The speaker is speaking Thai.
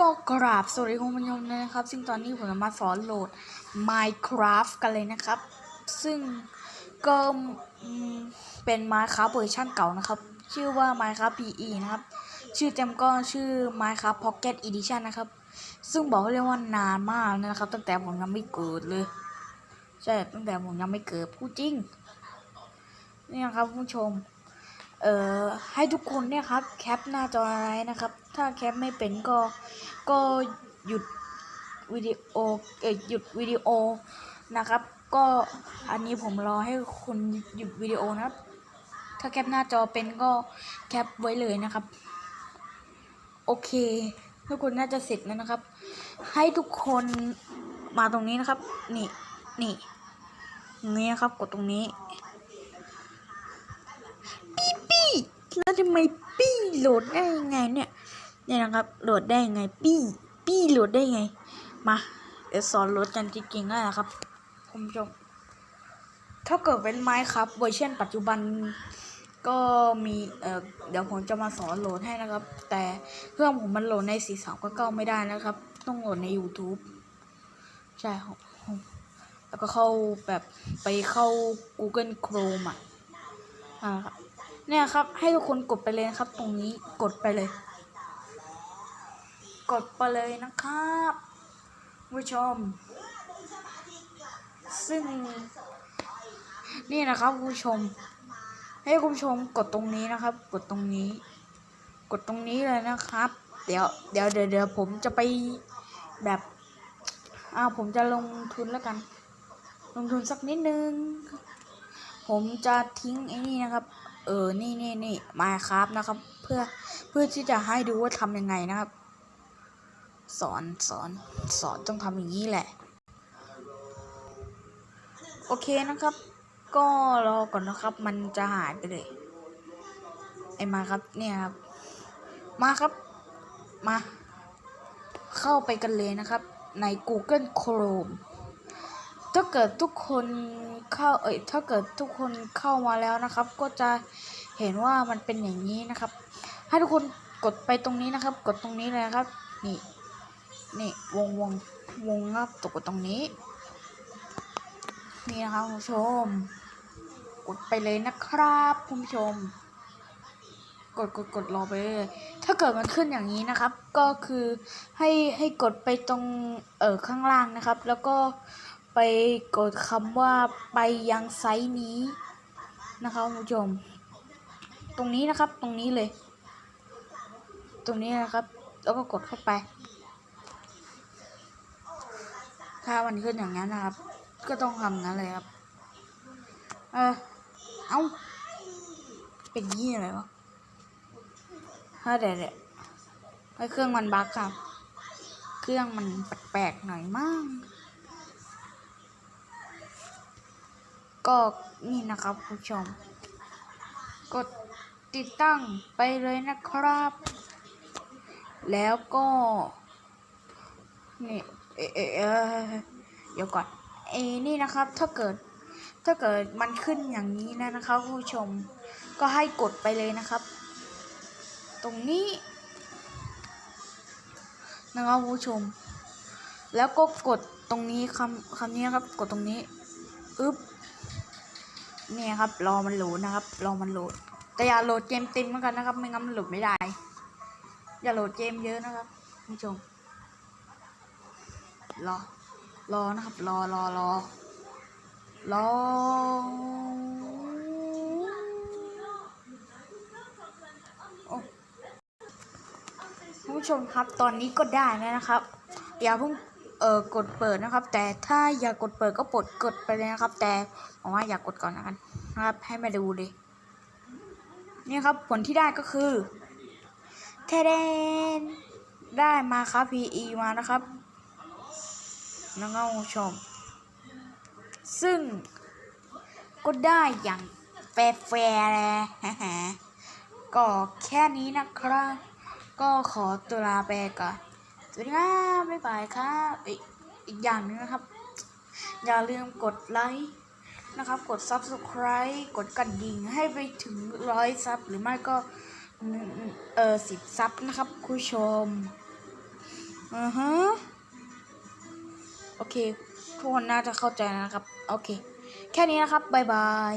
ก็กราบสวัสดีคุณผู้ชมนะครับ ซึ่งตอนนี้ผมจะมาสอนโหลด Minecraft กันเลยนะครับ ซึ่งก็เป็น Minecraft เวอร์ชันเก่านะครับ ชื่อว่า Minecraft PE นะครับ ชื่อเต็มก็ชื่อ Minecraft Pocket Edition นะครับ ซึ่งบอกให้เลยว่านานมากนะครับ ตั้งแต่ผมยังไม่เกิดเลย ใช่ ตั้งแต่ผมยังไม่เกิดพูดจริง นี่นะครับคุณผู้ชม เอ่อให้ทุกคนเนี่ยครับแคปหน้าจออะไรนะครับ ถ้าแคปไม่เป็นก็ก็หยุดวิดีโอเอ่อหยุดวิดีโอนะครับ ก็อันนี้ผมรอให้คุณหยุดวิดีโอนะครับ ถ้าแคปหน้าจอเป็นก็แคปไว้เลยนะครับ โอเคทุกคนน่าจะเสร็จแล้วนะครับ ให้ทุกคนมาตรงนี้นะครับ นี่นี่ตรงนี้นะครับกดตรงนี้ แล้วทำไมปี้โหลดได้ยังไงเนี่ยเนี่ยนะครับโหลดได้ยังไงปี้ปี้โหลดได้ยังไง มาเดี๋ยวสอนโหลดกันจริงๆได้นะครับคุณผู้ชมถ้าเกิดเป็นไม้ครับเวอร์ชันปัจจุบันก็มีเอ่อเดี๋ยวผมจะมาสอนโหลดให้นะครับ แต่เครื่องผมมันโหลดใน4 3ก็เก้าไม่ได้นะครับ ต้องโหลดใน YouTube ใช่แล้วก็เข้าแบบไปเข้า Google Chrome อะอ่า เนี่ยครับ ให้ทุกคนกดไปเลยครับ ตรงนี้กดไปเลย กดไปเลยนะครับผู้ชม ซึ่ง นี่นะครับผู้ชม ให้คุณผู้ชมกดตรงนี้นะครับ กดตรงนี้ กดตรงนี้เลยนะครับ เดี๋ยวเดี๋ยวเดี๋ยวเดี๋ยวผมจะไปแบบอ่าผมจะลงทุนแล้วกัน ลงทุนสักนิดนึง ผมจะทิ้งไอ้นี่นะครับ เออ นี่นี่นี่มาครับนะครับ เพื่อเพื่อที่จะให้ดูว่าทำยังไงนะครับ สอนสอนสอนต้องทำอย่างนี้แหละ โอเคนะครับ ก็รอก่อนนะครับ มันจะหายไปเลย ไอ้มาครับเนี่ยครับ มาครับ มา เข้าไปกันเลยนะครับใน Google Chrome ถ้าเกิดทุกคนเข้าเอ้ยถ้าเกิดทุกคนเข้ามาแล้วนะครับ ก็จะเห็นว่ามันเป็นอย่างนี้นะครับ ให้ทุกคนกดไปตรงนี้นะครับ กดตรงนี้เลยครับ นี่นี่วงวงวงครับตกดตรงนี้ นี่นะครับคุณผู้ชม กดไปเลยนะครับคุณผู้ชม กดกดกดรอไปเลย ถ้าเกิดมันขึ้นอย่างนี้นะครับ ก็คือให้ให้กดไปตรงเออข้างล่างนะครับ แล้วก็ ไปกดคำว่าไปยังไซต์นี้นะครับคุณผู้ชม ตรงนี้นะครับตรงนี้เลย ตรงนี้นะครับ แล้วก็กดเข้าไป ถ้ามันขึ้นอย่างนั้นนะครับ ก็ต้องทำงั้นเลยครับเออเอาเป็นยี่อะไรวะเฮ้ยเดี๋ยวเดี๋ยวเฮ้เครื่องมันบั๊กครับ เครื่องมันแปลกๆหน่อยมั้งก็ ก็นี่นะครับคุณผู้ชม กดติดตั้งไปเลยนะครับ แล้วก็นี่เอเอเอเดี๋ยวก่อนเอนี่นะครับถ้าเกิดถ้าเกิดมันขึ้นอย่างนี้นะนะครับคุณผู้ชม ก็ให้กดไปเลยนะครับ ตรงนี้นะครับคุณผู้ชม แล้วก็กดตรงนี้คำคำนี้ครับ กดตรงนี้อึ๊บ นี่ยครับ รอมันโหลดนะครับ รอมันโหลด แต่อย่าโหลดเกมเต็มเหมือนกันนะครับ ไม่งั้นมันโหลดไม่ได้ อย่าโหลดเกมเยอะนะครับผู้ชม รอ รอนะครับ รอรอรอรอผู้ชมครับ ตอนนี้ก็ได้แล้วนะครับอย่าเพิ่ง ออกดเปิดนะครับ แต่ถ้าอยากกดเปิดก็ปลดกดไปเลยนะครับ แต่ผมว่าอยากกดก่อนนะครับนะครับให้มาดูเลยนี่ครับผลที่ได้ก็คือเทเดนได้มาครับ PE มานะครับนะครับคุณผู้ชม ซึ่งก็ได้อย่างแฟร์ๆเลยก็แค่นี้นะครับ ก็ขอตัวลาไปก่อน สวัสดีครับ บ๊ายบายครับอีกอีกอย่างหนึงนะครับ อย่าลืมกดไลค์นะครับ กด subscribe กดกระดิ่งให้ไปถึงร้อยซับหรือไม่ก็เออสิบซับนะครับ คุณผู้ชมอือฮะโอเค ทุกคนน่าจะเข้าใจนะครับ โอเค แค่นี้นะครับ บ๊ายบาย